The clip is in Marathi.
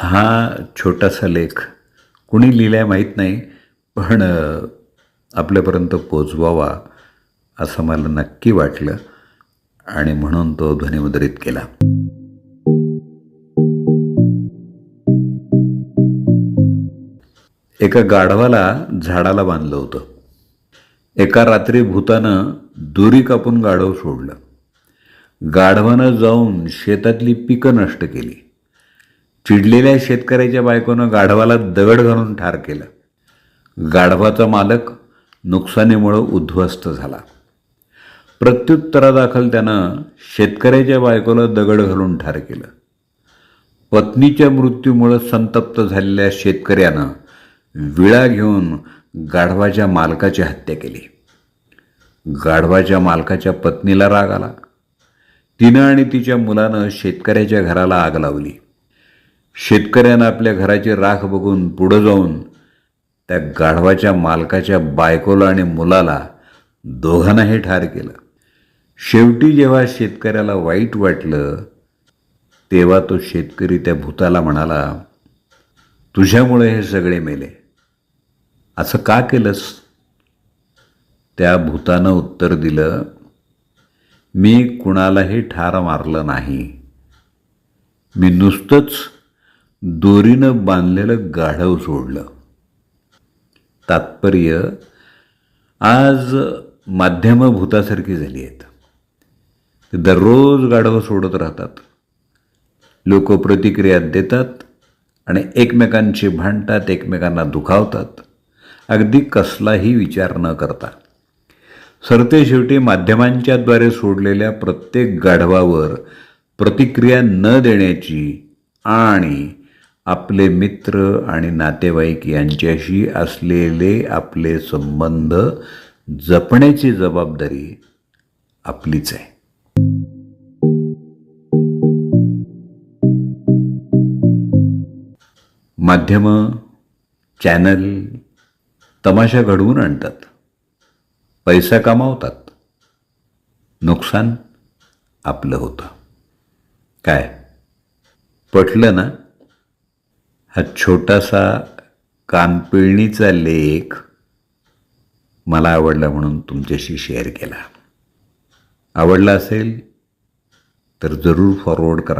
हा छोटासा लेख. कुणी लिहिलाय माहीत नाही पण आपल्यापर्यंत पोचवावा असं मला नक्की वाटलं आणि म्हणून तो ध्वनिमुद्रित केला. एका गाढवाला झाडाला बांधलं होतं. एका रात्री भूतानं दोरी कापून गाढव सोडलं. गाढवानं जाऊन शेतातली पिकं नष्ट केली. चिडलेल्या शेतकऱ्याच्या बायकोनं गाढवाला दगड घालून ठार केलं. गाढवाचा मालक नुकसानीमुळं उद्ध्वस्त झाला. प्रत्युत्तरादाखल त्यानं शेतकऱ्याच्या बायकोला दगड घालून ठार केलं. पत्नीच्या मृत्यूमुळं संतप्त झालेल्या शेतकऱ्यानं विळा घेऊन गाढवाच्या मालकाची हत्या केली. गाढवाच्या मालकाच्या पत्नीला राग आला. तिनं आणि तिच्या मुलानं शेतकऱ्याच्या घराला आग लावली. शेतकऱ्यानं आपल्या घराची राख बघून पुढं जाऊन त्या गाढवाच्या मालकाच्या बायकोला आणि मुलाला दोघांनाही ठार केलं. शेवटी जेव्हा शेतकऱ्याला वाईट वाटलं तेव्हा तो शेतकरी त्या भूताला म्हणाला तुझ्यामुळे हे सगळे मेले. असं का केलंस? त्या भूतानं उत्तर दिलं मी कुणालाही ठार मारलं नाही. मी नुसतंच दोरीनं बांधलेलं गाढव सोडलं. तात्पर्य आज माध्यमं भूतासारखी झाली आहेत. ते दररोज गाढवं सोडत राहतात. लोक प्रतिक्रिया देतात आणि एकमेकांशी भांडतात एकमेकांना दुखावतात. अगदी कसलाही विचार न करता. सरते शेवटी माध्यमांच्याद्वारे सोडलेल्या प्रत्येक गाढवावर प्रतिक्रिया न देण्याची आणि आपले मित्र आणि नातेवाईक यांच्याशी असलेले आपले संबंध जपण्याची जबाबदारी आपलीच आहे. माध्यमं चॅनल तमाशा घडवून आणतात. पैसा कमावतात. नुकसान आपलं होतं. काय? पटलं ना? हा छोटासा कानपिळणीचा लेख मला आवडला म्हणून तुमच्याशी शेअर केला. आवडला असेल तर जरूर फॉरवर्ड करा.